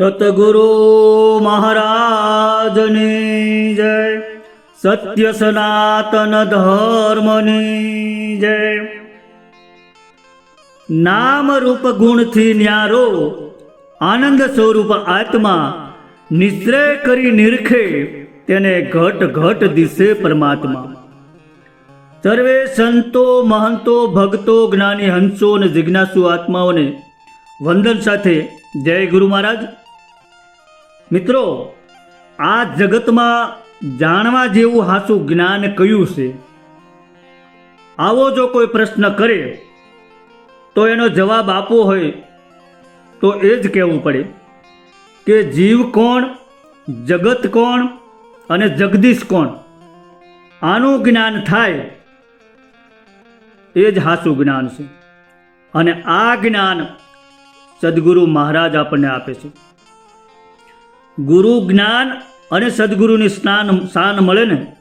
સતગુરુ મહારાજની જય, સત્ય સનાતન ધર્મની જય. નામ રૂપ ગુણથી ન્યારો, આનંદ સ્વરૂપ આત્મા, નિશ્રય કરી નિરખે તેને ઘટ ઘટ દિશે પરમાત્મા. સર્વે સંતો, મહંતો, ભક્તો, જ્ઞાની, હંસો અને જિજ્ઞાસુ આત્માઓને વંદન સાથે જય ગુરુ મહારાજ. મિત્રો, આ જગતમાં જાણવા જેવું હાસું જ્ઞાન કયું છે? આવો જો કોઈ પ્રશ્ન કરે, તો એનો જવાબ આપવો હોય, તો એ જ કહેવું પડે કે જીવ કોણ, જગત કોણ અને જગદીશ કોણ? આનું જ્ઞાન થાય એ જ હાસું જ્ઞાન છે. અને આ જ્ઞાન સદગુરુ મહારાજ આપણને આપે છે. ગુરુ જ્ઞાન અને સદગુરુની સ્નાન, સ્થાન મળે ને,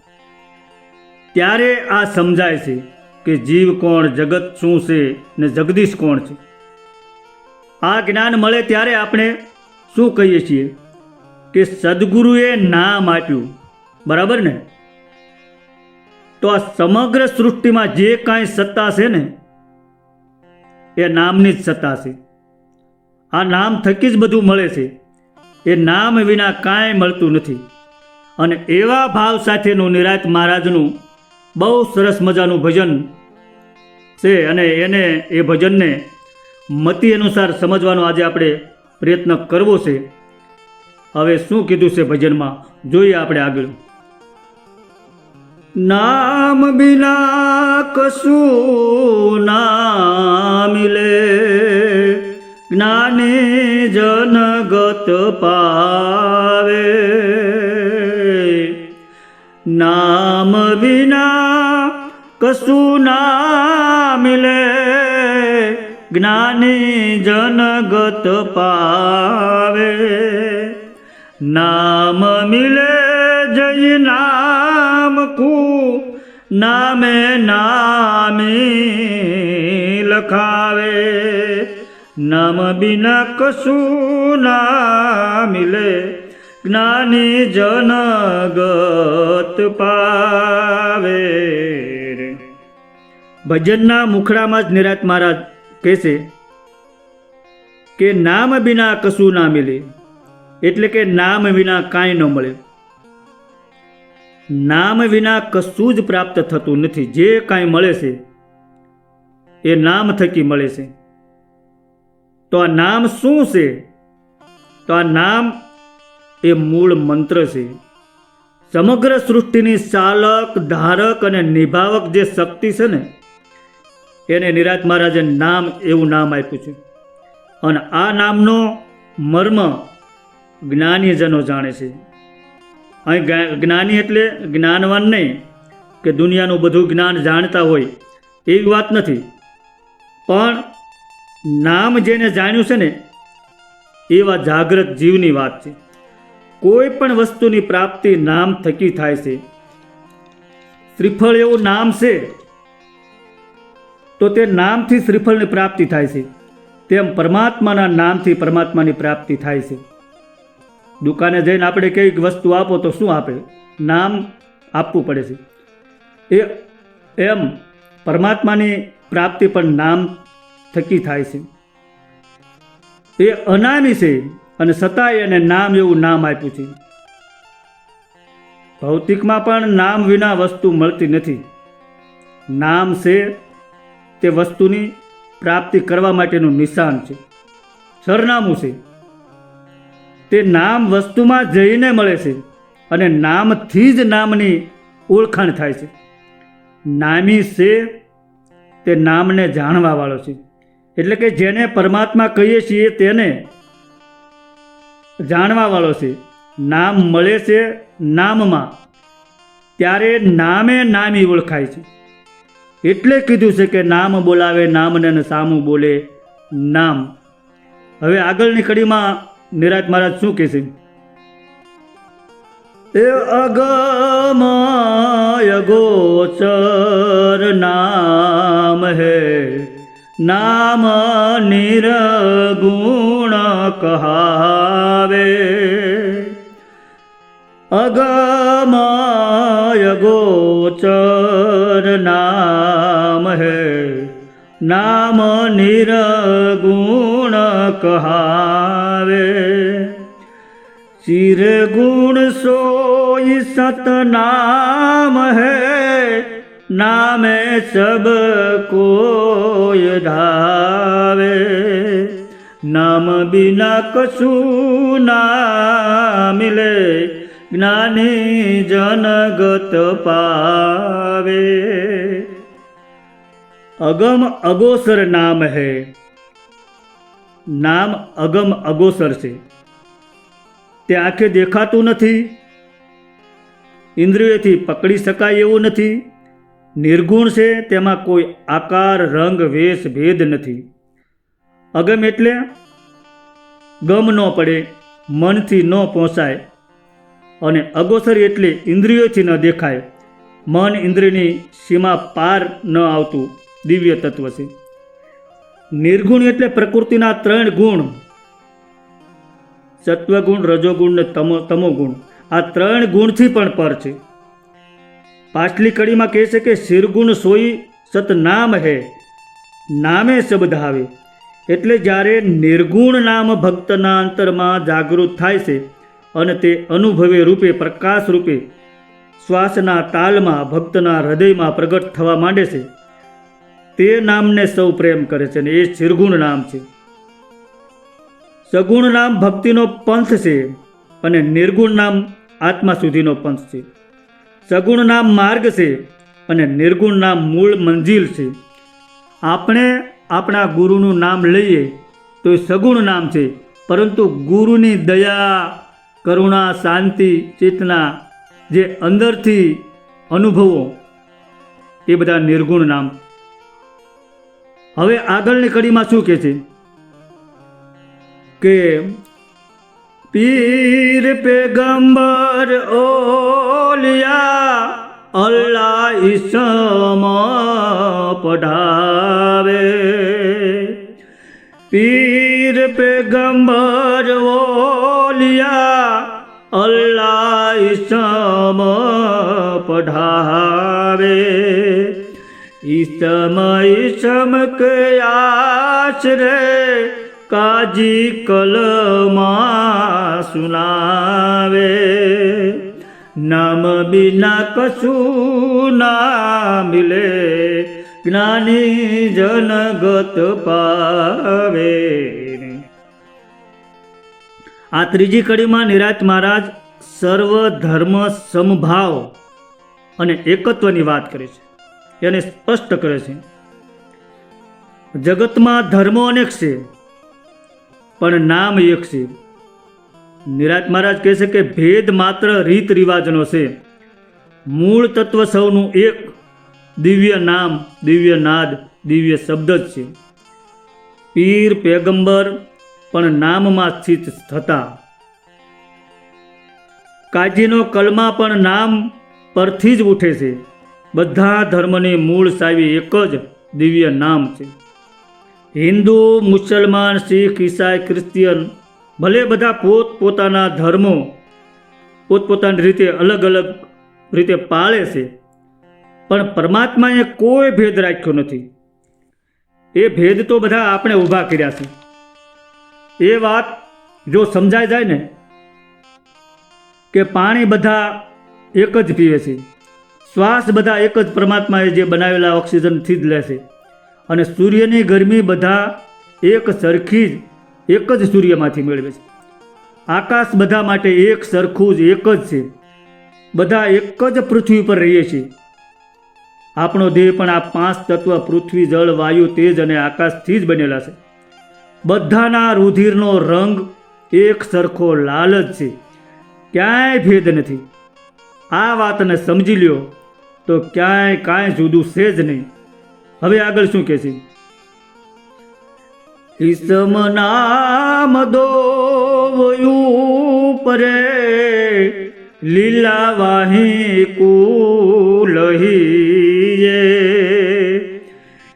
ત્યારે આ સમજાય છે કે જીવ કોણ, જગત શું છે ને જગદીશ કોણ છે. આ જ્ઞાન મળે ત્યારે આપણે શું કહીએ છીએ? કે સદગુરુએ નામ આપ્યું. બરાબર ને? તો આ સમગ્ર સૃષ્ટિમાં જે કાંઈ સત્તા છે ને, એ નામની જ સત્તા છે. આ નામ થકી જ બધું મળે છે. એ નામ વિના કાંઈ મળતું નથી. અને એવા ભાવ સાથેનું નિરાત મહારાજનું બહુ સરસ મજાનું ભજન છે અને એને એ ભજનને મતિ અનુસાર સમજવાનો આજે આપણે પ્રયત્ન કરવો છે. હવે શું કીધું છે ભજનમાં? જોઈએ આપણે આગળ. નામ બિના કશું ના મિલે. જ્ઞાની જનગત પાવે. નામ વિના કશું ના મિલે. જ્ઞાની જનગત પાવે. નામ મિલે જય નામ કુ નામે નામી લખાવે. નામ બિના કશું ના મિલે. જ્ઞાની જનગત પાવે ભજનના મુખડામાં જ નિરાત મહારાજ કહેશે કે નામ બિના કશું ના મિલે. એટલે કે નામ વિના કાંઈ ન મળે. નામ વિના કશું જ પ્રાપ્ત થતું નથી. જે કાંઈ મળે છે, એ નામ થકી મળે છે. તો આ નામ શું છે? તો આ નામ એ મૂળ મંત્ર છે. સમગ્ર સૃષ્ટિની ચાલક, ધારક અને નિભાવક જે શક્તિ છે ને, એને નિરાત મહારાજે નામ, એવું નામ આપ્યું છે. અને આ નામનો મર્મ જ્ઞાનીજનો જાણે છે. અહીં જ્ઞાની એટલે જ્ઞાનવાન નહીં, કે દુનિયાનું બધું જ્ઞાન જાણતા હોય, એવી વાત નથી. પણ નામ જેને જાણ્યું છે ને, એવા જાગ્રત જીવની વાત છે. કોઈ પણ વસ્તુની પ્રાપ્તિ નામ થકી થાય છે. શ્રીફળ એવું નામ છે, તો તે નામથી શ્રીફળની પ્રાપ્તિ થાય છે. તેમ પરમાત્માના નામથી પરમાત્માની પ્રાપ્તિ થાય છે. દુકાને જઈને આપણે કંઈક વસ્તુ આપો તો શું આપે? નામ આપવું પડે છે. એ, એમ પરમાત્માની પ્રાપ્તિ પણ નામ થકી થાય છે. એ અનામી છે અને છતાંય એને નામ એવું નામ આપ્યું છે. ભૌતિકમાં પણ નામ વિના વસ્તુ મળતી નથી. નામ છે તે વસ્તુની પ્રાપ્તિ કરવા માટેનું નિશાન છે. સરનામું છે. તે નામ વસ્તુમાં જઈને મળે છે અને નામથી જ નામની ઓળખાણ થાય છે. નામી છે તે નામને જાણવાવાળો છે. એટલે કે જેને પરમાત્મા કહીએ છીએ તેને જાણવાવાળો છે. નામ મળે છે નામમાં. ત્યારે નામે નામી ઓળખાય છે. એટલે કીધું છે કે નામ બોલાવે નામને સામું બોલે નામ. હવે આગળની કડીમાં નિરાજ મહારાજ શું કહે છે? એ અગમય ગોચર નામ હે. નામ નિરગુણ કહા કહાવે. અગમય ગોચર નામ હે. નામ નિરગુણ કહાવે. ચિરગુણ સોઈ સત નામ હૈ. નામે સબ કોઈ ધાવે. નામ બિના કશું ના મિલે, જ્ઞાની જનગત પાવે. અગમ અગોસર નામ હૈ. નામ અગમ અગોસર છે. તે આંખે દેખાતું નથી. ઇન્દ્રિયોથી પકડી શકાય એવું નથી. નિર્ગુણ છે તેમાં કોઈ આકાર, રંગ, વેશ, ભેદ નથી. અગમ એટલે ગમ ન પડે, મનથી ન પહોંચાય અને અગોસર એટલે ઇન્દ્રિયોથી ન દેખાય. મન ઇન્દ્રિયની સીમા પાર ન આવતું, દિવ્ય તત્વ છે. નિર્ગુણ એટલે પ્રકૃતિના ત્રણ ગુણ. સત્વગુણ, રજોગુણ ને તમો તમોગુણ આ ત્રણ ગુણથી પણ પર છે. પાછલી કડીમાં કહે છે કે શિરગુણ સોઈ સતનામ હે. નામે શબ્દ આવે. એટલે જ્યારે નિર્ગુણ નામ ભક્તના અંતરમાં જાગૃત થાય છે અને તે અનુભવે રૂપે પ્રકાશ રૂપે શ્વાસના તાલમાં ભક્તના હૃદયમાં પ્રગટ થવા માંડે છે, તે નામને સૌ પ્રેમ કરે છે અને એ શિરગુણ નામ છે. સગુણ નામ ભક્તિનો પંથ છે અને નિર્ગુણ નામ આત્મા સુધીનો પંથ છે. સગુણ નામ માર્ગ છે અને નિર્ગુણ નામ મૂળ મંજિલ છે. આપણે આપણા ગુરુનું નામ લઈએ તો એ સગુણ નામ છે, પરંતુ ગુરુની દયા, કરુણા, શાંતિ, ચેતના જે અંદરથી અનુભવો, એ બધા નિર્ગુણ નામ. હવે આગળની કડીમાં શું કહે છે? કે પીર પેગંબર ઓલિયા અલ્લાહ ઈસમ પઢાવે પીર પેગંબર ઓલિયા અલ્લાહ ઈસમ પઢાવે ઈસમ ઈસમ કે આશરે કાજી કલમાં સુનાવે નામ બિના કશું ના મિલે જ્ઞાની જનગત પાવે આ ત્રીજી કડીમાં નિરાજ મહારાજ સર્વ ધર્મ સમભાવ અને એકત્વની વાત કરે છે. એને સ્પષ્ટ કરે છે. જગતમાં ધર્મો અનેક છે, પણ નામ એક છે. નિરાજ મહારાજ કહે છે કે ભેદ માત્ર રીત રિવાજનો છે. મૂળ તત્વ સૌનું એક. દિવ્ય નામ, દિવ્ય નાદ, દિવ્ય શબ્દ જ છે. પીર પેગંબર પણ નામમાં સ્થિત થતા. કાજીનો કલમા પણ નામ પરથી જ ઉઠે છે. બધા ધર્મની મૂળ સાવી એક જ દિવ્ય નામ છે. હિન્દુ, મુસલમાન, શીખ, ઈસાઈ ક્રિશ્ચિયન ભલે બધા પોત પોતાના ધર્મો પોતપોતાની રીતે અલગ અલગ રીતે પાળે છે, પણ પરમાત્માએ કોઈ ભેદ રાખ્યો નથી. એ ભેદ તો બધા આપણે ઊભા કર્યા છે. એ વાત જો સમજાઈ જાય ને, કે પાણી બધા એક જ પીવે છે, શ્વાસ બધા એક જ પરમાત્માએ જે બનાવેલા ઓક્સિજનથી જ લે છે, અને સૂર્યની ગરમી બધા એક સરખી જ એક જ સૂર્યમાંથી મેળવે છે. આકાશ બધા માટે એક સરખું જ, એક જ છે. બધા એક જ પૃથ્વી પર રહીએ છીએ. આપણો દેહ પણ આ પાંચ તત્વ પૃથ્વી, જળ, વાયુ, તેજ અને આકાશથી જ બનેલા છે. બધાના રુધિરનો રંગ એક સરખો લાલ જ છે. ક્યાંય ભેદ નથી. આ વાતને સમજી લ્યો તો ક્યાંય કાંઈ જુદું છે જ નહીં. હવે આગળ શું કહે છે ઈસમ નામ દોવયું પરે, લીલા વાહી કુલહીએ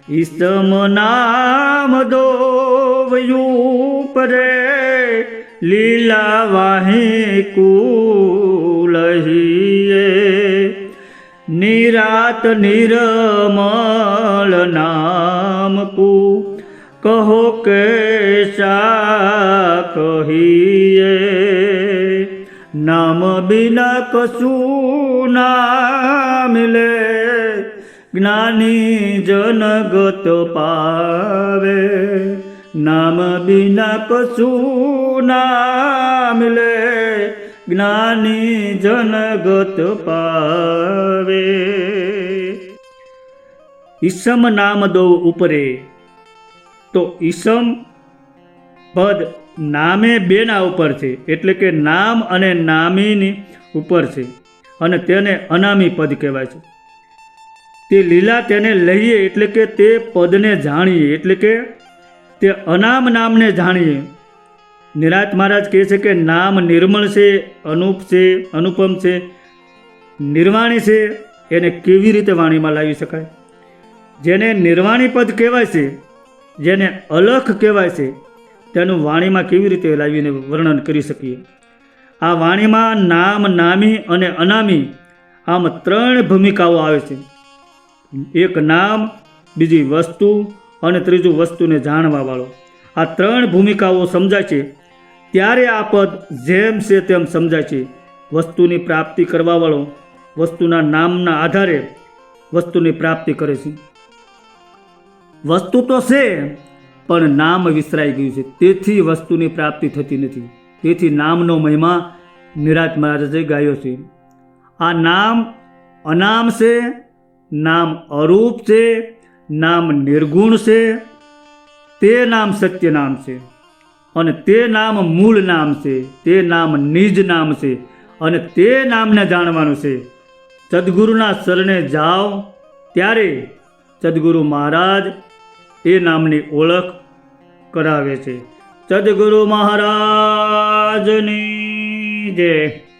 ઈસમ નામ દોવયું પરે, લીલા વાહી કુલહીએ નિરાત નિરમલ નામ કુ કહો કે શા કહીએ. નામ બિના કશું ના મિલે. જ્ઞાની જનગત પાવે. નામ બિના કશું ના મિલે. જ્ઞાની જનગત પાવે. ઈસમ નામ દો ઉપરે. તો ઈસમ પદ નામે બેના ઉપર છે, એટલે કે નામ અને નામીની ઉપર છે. અને તેને અનામી પદ કહેવાય છે. તે લીલા તેને લઈએ એટલે કે તે પદને જાણીએ, એટલે કે તે અનામ નામને જાણીએ. નિરાત મહારાજ કહે છે કે નામ નિર્મળ છે, અનુપ છે, અનુપમ છે, નિર્વાણી છે, એને કેવી રીતે વાણીમાં લાવી શકાય? જેને નિર્વાણી પદ કહેવાય છે જેને અલખ કહેવાય છે, તેનું વાણીમાં કેવી રીતે લાવીને વર્ણન કરી શકીએ? આ વાણીમાં નામ, નામી અને અનામી આમ ત્રણ ભૂમિકાઓ આવે છે. એક નામ, બીજી વસ્તુ અને ત્રીજું વસ્તુને જાણવાવાળો આ ત્રણ ભૂમિકાઓ સમજાય છે. ત્યારે આ પદ જેમ છે તેમ સમજાય છે. વસ્તુની પ્રાપ્તિ કરવાવાળો વસ્તુના નામના આધારે વસ્તુની પ્રાપ્તિ કરે છે. વસ્તુ તો છે, પણ નામ વિસરાઈ ગયું છે. તેથી વસ્તુની પ્રાપ્તિ થતી નથી. તેથી નામનો મહિમા નિરાજ મહારાજે ગાયો છે. આ નામ અનામ છે, નામ અરૂપ છે, નામ નિર્ગુણ છે, તે નામ સત્ય નામ છે. અને તે નામ મૂળ નામ છે, તે નામ નિજ નામ છે. અને તે નામને જાણવાનું છે. સદગુરુના શરણે જાઓ, ત્યારે સદગુરુ મહારાજ એ નામની ઓળખ કરાવે છે. સદગુરુ મહારાજની જય.